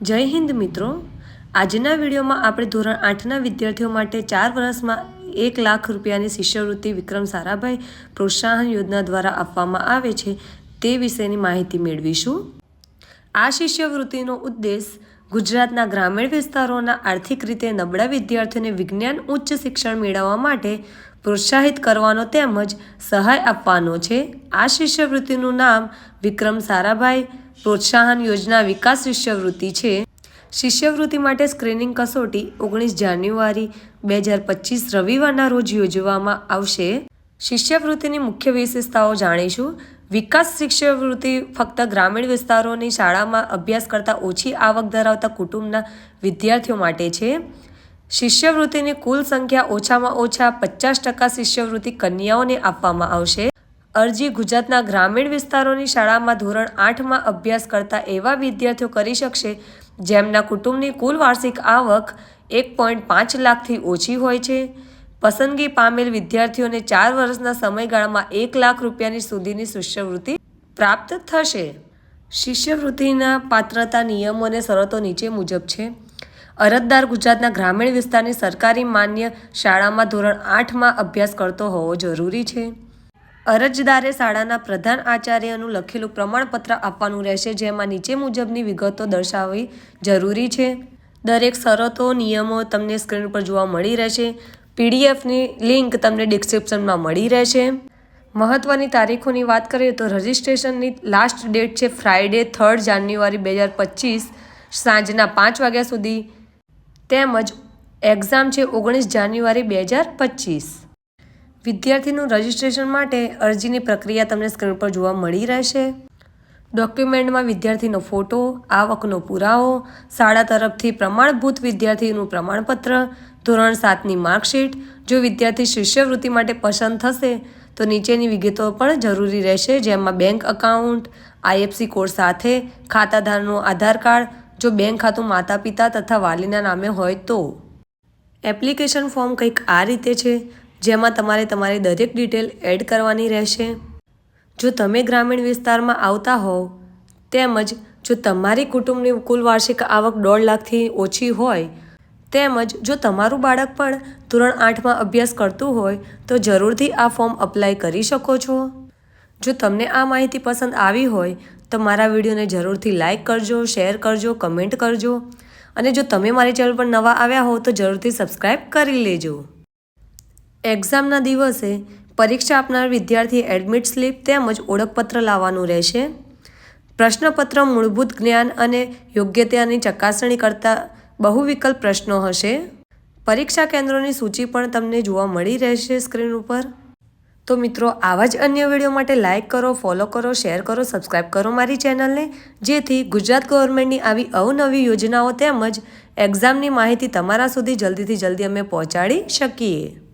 જય હિન્દ મિત્રો. આજના વિડીયોમાં આપણે ધોરણ આઠના વિદ્યાર્થીઓ માટે ચાર વર્ષમાં એક લાખ રૂપિયાની શિષ્યવૃત્તિ વિક્રમ સારાભાઈ પ્રોત્સાહન યોજના દ્વારા આપવામાં આવે છે તે વિશેની માહિતી મેળવીશું. આ શિષ્યવૃત્તિનો ઉદ્દેશ ગુજરાતના ગ્રામીણ વિસ્તારોના આર્થિક રીતે નબળા વિદ્યાર્થીઓને વિજ્ઞાન ઉચ્ચ શિક્ષણ મેળવવા માટે પ્રોત્સાહિત કરવાનો તેમજ સહાય આપવાનો છે. આ શિષ્યવૃત્તિનું નામ વિક્રમ સારાભાઈ પ્રોત્સાહન યોજના વિકાસ શિષ્યવૃત્તિ છે. શિષ્યવૃત્તિ માટે સ્ક્રીનિંગ કસોટી ઓગણીસ જાન્યુઆરી બે હજાર પચીસ રવિવારના રોજ યોજવામાં આવશે. શિષ્યવૃત્તિની મુખ્ય વિશેષતાઓ જાણીશું. વિકાસ શિષ્યવૃત્તિ ફક્ત ગ્રામીણ વિસ્તારોની શાળામાં અભ્યાસ કરતા ઓછી આવક ધરાવતા કુટુંબના વિદ્યાર્થીઓ માટે છે. શિષ્યવૃત્તિની કુલ સંખ્યા ઓછામાં ઓછા પચાસ ટકા શિષ્યવૃત્તિ કન્યાઓને આપવામાં આવશે. અરજી ગુજરાતના ગ્રામીણ વિસ્તારોની શાળામાં ધોરણ આઠમાં અભ્યાસ કરતા એવા વિદ્યાર્થીઓ કરી શકશે, જેમના કુટુંબની કુલ વાર્ષિક આવક એક પોઈન્ટ પાંચ લાખથી ઓછી હોય છે. પસંદગી પામેલ વિદ્યાર્થીઓને ચાર વર્ષના સમયગાળામાં એક લાખ રૂપિયાની સુધીની શિષ્યવૃત્તિ પ્રાપ્ત થશે. શિષ્યવૃત્તિના પાત્રતા, નિયમો અને શરતો નીચે મુજબ છે. અરજદાર ગુજરાતના ગ્રામીણ વિસ્તારની સરકારી માન્ય શાળામાં ધોરણ આઠમાં અભ્યાસ કરતો હોવો જરૂરી છે. અરજદારે શાળાના પ્રધાન આચાર્યનું લખેલું પ્રમાણપત્ર આપવાનું રહેશે, જેમાં નીચે મુજબની વિગતો દર્શાવવી જરૂરી છે. દરેક શરતો, નિયમો તમને સ્ક્રીન પર જોવા મળી રહેશે. પીડીએફની લિંક તમને ડિસ્ક્રિપ્શનમાં મળી રહેશે. મહત્ત્વની તારીખોની વાત કરીએ તો રજિસ્ટ્રેશનની લાસ્ટ ડેટ છે ફ્રાઇડે થર્ડ જાન્યુઆરી બે હજાર પચીસ સાંજના પાંચ વાગ્યા સુધી. તેમજ એક્ઝામ છે ઓગણીસ જાન્યુઆરી બે હજાર પચીસ. વિદ્યાર્થીનું રજિસ્ટ્રેશન માટે અરજીની પ્રક્રિયા તમને સ્ક્રીન પર જોવા મળી રહેશે. ડોક્યુમેન્ટમાં વિદ્યાર્થીનો ફોટો, આવકનો પુરાવો, શાળા તરફથી પ્રમાણભૂત વિદ્યાર્થીનું પ્રમાણપત્ર, ધોરણ સાતની માર્કશીટ. જો વિદ્યાર્થી શિષ્યવૃત્તિ માટે પસંદ થશે, તો નીચેની વિગતો પણ જરૂરી રહેશે, જેમાં બેંક અકાઉન્ટ આઈએફસી કોડ સાથે ખાતાધારનું આધાર કાર્ડ, જો બેંક ખાતું માતા પિતા તથા વાલીના નામે હોય તો. એપ્લિકેશન ફોર્મ કંઈક આ રીતે છે. જેમાં તમારે તમારી દરેક ડિટેલ એડ કરવાની રહેશે. જો તમે ગ્રામીણ વિસ્તારમાં આવતા હોવ, તેમજ જો તમારી કુટુંબની કુલ વાર્ષિક આવક દોઢ લાખથી ઓછી હોય, તેમજ જો તમારું બાળક પણ ધોરણ આઠમાં અભ્યાસ કરતું હોય, તો જરૂરથી આ ફોર્મ અપ્લાય કરી શકો છો. જો તમને આ માહિતી પસંદ આવી હોય, તો મારા વિડીયોને જરૂરથી લાઇક કરજો, શેર કરજો, કમેન્ટ કરજો. અને જો તમે મારી ચેનલ પર નવા આવ્યા હો, તો જરૂરથી સબસ્ક્રાઈબ કરી લેજો. એક્ઝામના દિવસે પરીક્ષા આપનાર વિદ્યાર્થી એડમિટ સ્લીપ તેમજ ઓળખપત્ર લાવવાનું રહેશે. પ્રશ્નપત્ર મૂળભૂત જ્ઞાન અને યોગ્યતાની ચકાસણી કરતા બહુ વિકલ્પ પ્રશ્નો હશે. પરીક્ષા કેન્દ્રોની સૂચિ પણ તમને જોવા મળી રહેશે સ્ક્રીન ઉપર. તો મિત્રો, આવા જ અન્ય વીડિયો માટે લાઇક કરો, ફોલો કરો, શેર કરો, સબસ્ક્રાઇબ કરો મારી ચેનલને. જેથી ગુજરાત ગવર્મેન્ટની આવી અવનવી યોજનાઓ તેમજ એક્ઝામની માહિતી તમારા સુધી જલ્દીથી જલ્દી અમે પહોંચાડી શકીએ.